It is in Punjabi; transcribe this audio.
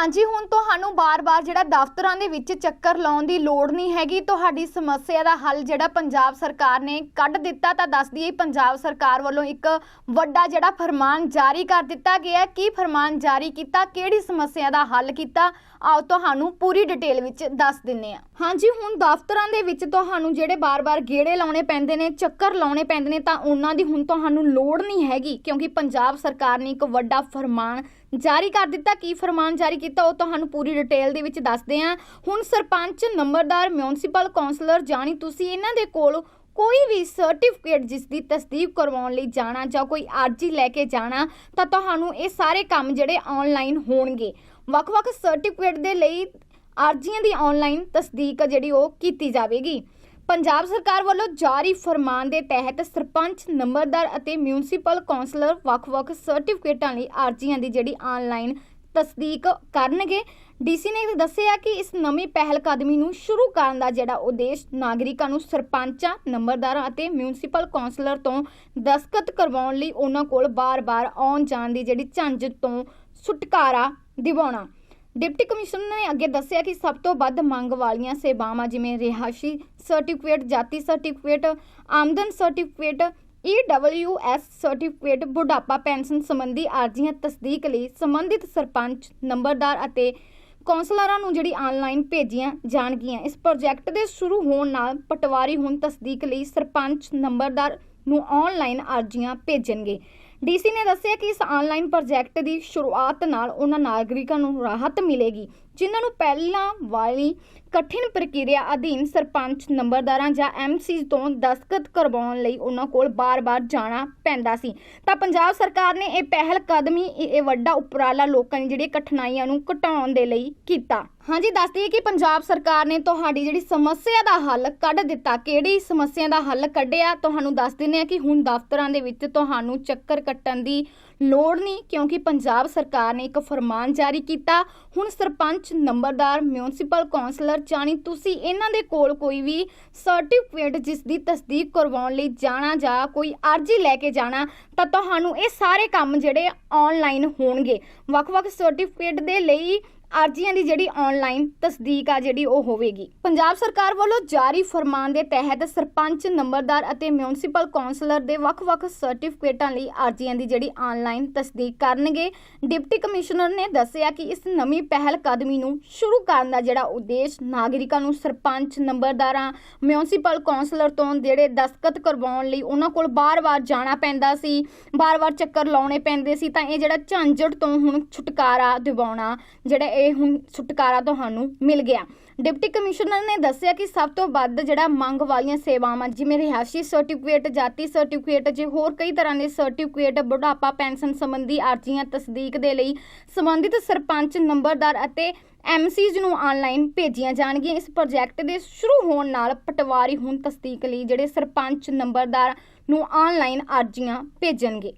ਹਾਂਜੀ, ਹੁਣ ਤੁਹਾਨੂੰ ਬਾਰ-ਬਾਰ ਜਿਹੜਾ ਦਫ਼ਤਰਾਂ ਦੇ ਵਿੱਚ ਚੱਕਰ ਲਾਉਣ ਦੀ ਲੋੜ ਨਹੀਂ ਹੈਗੀ, ਤੁਹਾਡੀ ਸਮੱਸਿਆ ਦਾ ਹੱਲ ਜਿਹੜਾ ਪੰਜਾਬ ਸਰਕਾਰ ਨੇ ਕੱਢ ਦਿੱਤਾ ਤਾਂ ਦੱਸ ਦਈਏ, ਪੰਜਾਬ ਸਰਕਾਰ ਵੱਲੋਂ ਇੱਕ ਵੱਡਾ ਜਿਹੜਾ ਫਰਮਾਨ ਜਾਰੀ ਕਰ ਦਿੱਤਾ ਗਿਆ ਕੀ ਫਰਮਾਨ ਜਾਰੀ ਕੀਤਾ, ਕਿਹੜੀ ਸਮੱਸਿਆ ਦਾ ਹੱਲ ਕੀਤਾ, ਆਓ ਤੁਹਾਨੂੰ ਪੂਰੀ ਡਿਟੇਲ ਵਿੱਚ ਦੱਸ ਦਿੰਨੇ ਆ ਹਾਂਜੀ, ਹੁਣ ਦਫ਼ਤਰਾਂ ਦੇ ਵਿੱਚ ਤੁਹਾਨੂੰ ਜਿਹੜੇ ਬਾਰ-ਬਾਰ ਗੇੜੇ ਲਾਉਣੇ ਪੈਂਦੇ ਨੇ, ਚੱਕਰ ਲਾਉਣੇ ਪੈਂਦੇ ਨੇ ਤਾਂ ਉਹਨਾਂ ਦੀ ਹੁਣ ਤੁਹਾਨੂੰ ਲੋੜ ਨਹੀਂ ਹੈਗੀ, ਕਿਉਂਕਿ ਪੰਜਾਬ ਸਰਕਾਰ ਨੇ ਇੱਕ ਵੱਡਾ ਫਰਮਾਨ ਜਾਰੀ ਕਰ ਦਿੱਤਾ, ਕੀ ਫਰਮਾਨ ਜਾਰੀ ਕੀਤਾ ਉਹ ਤੁਹਾਨੂੰ ਪੂਰੀ ਡਿਟੇਲ ਦੇ ਵਿੱਚ ਦੱਸਦੇ ਹਾਂ। ਹੁਣ ਸਰਪੰਚ, ਨੰਬਰਦਾਰ ਮਿਊਨਿਸਪਲ ਕਾਉਂਸਲਰ ਜਾਣੀ ਤੁਸੀਂ ਇਹਨਾਂ ਦੇ ਕੋਲ ਕੋਈ ਵੀ ਸਰਟੀਫਿਕੇਟ ਜਿਸ ਦੀ ਤਸਦੀਕ ਕਰਵਾਉਣ ਲਈ ਜਾਣਾ ਜਾਂ ਕੋਈ ਅਰਜ਼ੀ ਲੈ ਕੇ ਜਾਣਾ, ਤਾਂ ਤੁਹਾਨੂੰ ਇਹ ਸਾਰੇ ਕੰਮ ਜਿਹੜੇ ਆਨਲਾਈਨ ਹੋਣਗੇ। ਵੱਖ-ਵੱਖ ਸਰਟੀਫਿਕੇਟ ਦੇ ਲਈ ਅਰਜ਼ੀਆਂ ਦੀ ਆਨਲਾਈਨ ਤਸਦੀਕ ਜਿਹੜੀ ਉਹ ਕੀਤੀ ਜਾਵੇਗੀ। ਪੰਜਾਬ ਸਰਕਾਰ ਵੱਲੋਂ ਜਾਰੀ ਫਰਮਾਨ ਦੇ ਤਹਿਤ ਸਰਪੰਚ, ਨੰਬਰਦਾਰ ਅਤੇ ਮਿਊਨਿਸਪਲ ਕਾਉਂਸਲਰ ਵੱਖ-ਵੱਖ ਸਰਟੀਫਿਕੇਟਾਂ ਲਈ ਅਰਜ਼ੀਆਂ ਦੀ ਜਿਹੜੀ ਆਨਲਾਈਨ ਤਸਦੀਕ ਕਰਨਗੇ। ਡੀਸੀ ਨੇ ਦੱਸਿਆ ਕਿ ਇਸ ਨਵੀਂ ਪਹਿਲ ਕਦਮੀ ਨੂੰ ਸ਼ੁਰੂ ਕਰਨ ਦਾ ਜਿਹੜਾ ਉਦੇਸ਼ ਨਾਗਰਿਕਾਂ ਨੂੰ ਸਰਪੰਚਾਂ, ਨੰਬਰਦਾਰਾਂ ਅਤੇ ਮਿਊਨਿਸਪਲ ਕਾਉਂਸਲਰ ਤੋਂ ਦਸਤਖਤ ਕਰਵਾਉਣ ਲਈ ਉਹਨਾਂ ਕੋਲ ਬਾਰ-ਬਾਰ ਆਉਣ ਜਾਣ ਦੀ ਜਿਹੜੀ ਝੰਜ ਤੋਂ ਛੁਟਕਾਰਾ ਦਿਵਾਉਣਾ। ਡਿਪਟੀ ਕਮਿਸ਼ਨਰ ਨੇ ਅੱਗੇ ਦੱਸਿਆ ਕਿ ਸਭ ਤੋਂ ਵੱਧ ਮੰਗ ਵਾਲੀਆਂ ਸੇਵਾਵਾਂ ਜਿਵੇਂ ਰਿਹਾਇਸ਼ੀ ਸਰਟੀਫਿਕੇਟ, ਜਾਤੀ ਸਰਟੀਫਿਕੇਟ, ਆਮਦਨ ਸਰਟੀਫਿਕੇਟ EWS ਸਰਟੀਫਿਕੇਟ, ਬੁਢਾਪਾ ਪੈਨਸ਼ਨ ਸੰਬੰਧੀ ਅਰਜ਼ੀਆਂ ਤਸਦੀਕ ਲਈ ਸੰਬੰਧਿਤ ਸਰਪੰਚ, ਨੰਬਰਦਾਰ ਅਤੇ ਕੌਂਸਲਰਾਂ ਨੂੰ ਜਿਹੜੀ ਆਨਲਾਈਨ ਭੇਜੀਆਂ ਜਾਣਗੀਆਂ। ਇਸ ਪ੍ਰੋਜੈਕਟ ਦੇ ਸ਼ੁਰੂ ਹੋਣ ਨਾਲ ਪਟਵਾਰੀ ਹੁਣ ਤਸਦੀਕ ਲਈ ਸਰਪੰਚ, ਨੰਬਰਦਾਰ ਨੂੰ ਆਨਲਾਈਨ ਅਰਜ਼ੀਆਂ ਭੇਜਣਗੇ। ਡੀਸੀ ਨੇ ਦੱਸਿਆ ਕਿ ਇਸ ਆਨਲਾਈਨ ਪ੍ਰੋਜੈਕਟ ਦੀ ਸ਼ੁਰੂਆਤ ਨਾਲ ਉਹਨਾਂ ਨਾਗਰਿਕਾਂ ਨੂੰ ਰਾਹਤ ਮਿਲੇਗੀ। ਜਿਨ੍ਹਾਂ ਨੂੰ ਪਹਿਲਾਂ ਵਾਲੀ ਕਠਿਨ ਪ੍ਰਕਿਰਿਆ ਅਧੀਨ ਸਰਪੰਚ, ਨੰਬਰਦਾਰਾਂ ਜਾਂ ਐਮਸੀ ਤੋਂ ਦਸਤਖਤ ਕਰਵਾਉਣ ਲਈ ਉਹਨਾਂ ਕੋਲ ਬਾਰ-ਬਾਰ ਜਾਣਾ ਪੈਂਦਾ ਸੀ। ਤਾਂ ਪੰਜਾਬ ਸਰਕਾਰ ਨੇ ਇਹ ਪਹਿਲ ਕਦਮੀ ਇਹ ਵੱਡਾ ਉਪਰਾਲਾ ਲੋਕਾਂ ਦੀ ਜਿਹੜੀ ਕਠਿਨਾਈਆਂ ਨੂੰ ਘਟਾਉਣ ਦੇ ਲਈ ਕੀਤਾ। ਹਾਂਜੀ, ਦੱਸ ਦਈਏ ਕਿ ਪੰਜਾਬ ਸਰਕਾਰ ਨੇ ਤੁਹਾਡੀ ਜਿਹੜੀ ਸਮੱਸਿਆ ਦਾ ਹੱਲ ਕੱਢ ਦਿੱਤਾ। ਕਿਹੜੀ ਸਮੱਸਿਆ ਦਾ ਹੱਲ ਕੱਢਿਆ? ਤੁਹਾਨੂੰ ਦੱਸ ਦਿੰਦੇ ਆ ਕਿ ਹੁਣ ਦਫ਼ਤਰਾਂ ਦੇ ਵਿੱਚ ਤੁਹਾਨੂੰ ਚੱਕਰ ਕੱਟਣ ਦੀ ਲੋੜ ਨਹੀਂ, ਕਿਉਂਕਿ ਪੰਜਾਬ ਸਰਕਾਰ ਨੇ ਇੱਕ ਫਰਮਾਨ ਜਾਰੀ ਕੀਤਾ। ਹੁਣ ਸਰਪੰਚ, ਨੰਬਰਦਾਰ ਮਿਊਨਿਸਪਲ ਕਾਉਂਸਲਰ ਜਾਣੀ ਤੁਸੀਂ, ਇਹਨਾਂ ਦੇ ਕੋਲ ਕੋਈ ਵੀ ਸਰਟੀਫਿਕੇਟ ਜਿਸ ਦੀ ਤਸਦੀਕ ਕਰਵਾਉਣ ਲਈ ਜਾਣਾ ਜਾਂ ਕੋਈ ਅਰਜ਼ੀ ਲੈ ਕੇ ਜਾਣਾ, ਤਾਂ ਤੁਹਾਨੂੰ ਇਹ ਸਾਰੇ ਕੰਮ ਜਿਹੜੇ ਆਨਲਾਈਨ ਹੋਣਗੇ। ਵੱਖ-ਵੱਖ ਸਰਟੀਫਿਕੇਟ ਦੇ ਲਈ ਅਰਜ਼ੀਆਂ ਦੀ ਜਿਹੜੀ ਆਨਲਾਈਨ ਤਸਦੀਕ ਆ ਜਿਹੜੀ ਉਹ ਹੋਵੇਗੀ। ਪੰਜਾਬ ਸਰਕਾਰ ਵੱਲੋਂ ਜਾਰੀ ਫਰਮਾਨ ਦੇ ਤਹਿਤ ਸਰਪੰਚ, ਨੰਬਰਦਾਰ ਅਤੇ ਮਿਊਨਿਸਪਲ ਕਾਉਂਸਲਰ ਦੇ ਵੱਖ-ਵੱਖ ਸਰਟੀਫਿਕੇਟਾਂ ਲਈ ਅਰਜ਼ੀਆਂ ਦੀ ਜਿਹੜੀ ਆਨਲਾਈਨ ਤਸਦੀਕ ਕਰਨਗੇ। ਡਿਪਟੀ ਕਮਿਸ਼ਨਰ ਨੇ ਦੱਸਿਆ ਕਿ ਇਸ ਨਵੀਂ ਪਹਿਲ ਕਦਮੀ ਨੂੰ ਸ਼ੁਰੂ ਕਰਨ ਦਾ ਜਿਹੜਾ ਉਦੇਸ਼ ਨਾਗਰਿਕਾਂ ਨੂੰ ਸਰਪੰਚ, ਨੰਬਰਦਾਰਾਂ ਮਿਊਨਿਸਪਲ ਕਾਉਂਸਲਰ ਤੋਂ ਜਿਹੜੇ ਦਸਤਖਤ ਕਰਵਾਉਣ ਲਈ ਉਹਨਾਂ ਕੋਲ ਬਾਰ-ਬਾਰ ਜਾਣਾ ਪੈਂਦਾ ਸੀ, ਬਾਰ-ਬਾਰ ਚੱਕਰ ਲਾਉਣੇ ਪੈਂਦੇ ਸੀ ਤਾਂ ਇਹ ਜਿਹੜਾ ਝੰਜਟ ਤੋਂ ਹੁਣ ਛੁਟਕਾਰਾ ਦਿਵਾਉਣਾ ਜਿਹੜਾ ਇਹ ਹੁਣ ਛੁਟਕਾਰਾ ਤੁਹਾਨੂੰ ਮਿਲ ਗਿਆ। ਡਿਪਟੀ ਕਮਿਸ਼ਨਰ ਨੇ ਦੱਸਿਆ ਕਿ ਸਭ ਤੋਂ ਵੱਧ ਜਿਹੜਾ ਮੰਗ ਵਾਲੀਆਂ ਸੇਵਾਵਾਂ, ਜਿਵੇਂ ਰਿਹਾਇਸ਼ੀ ਸਰਟੀਫਿਕੇਟ, ਜਾਤੀ ਸਰਟੀਫਿਕੇਟ ਜੇ ਹੋਰ ਕਈ ਤਰ੍ਹਾਂ ਦੇ ਸਰਟੀਫਿਕੇਟ, ਬੁਢਾਪਾ, ਪੈਨਸ਼ਨ ਸੰਬੰਧੀ ਅਰਜ਼ੀਆਂ ਤਸਦੀਕ ਦੇ ਲਈ ਸੰਬੰਧਿਤ ਸਰਪੰਚ, ਨੰਬਰਦਾਰ ਅਤੇ ਐਮਸੀਜ਼ ਨੂੰ ਆਨਲਾਈਨ ਭੇਜੀਆਂ ਜਾਣਗੀਆਂ। ਇਸ ਪ੍ਰੋਜੈਕਟ ਦੇ ਸ਼ੁਰੂ ਹੋਣ ਨਾਲ ਪਟਵਾਰੀ ਹੁਣ ਤਸਦੀਕ ਲਈ ਜਿਹੜੇ ਸਰਪੰਚ, ਨੰਬਰਦਾਰ ਨੂੰ ਆਨਲਾਈਨ ਅਰਜ਼ੀਆਂ ਭੇਜਣਗੇ।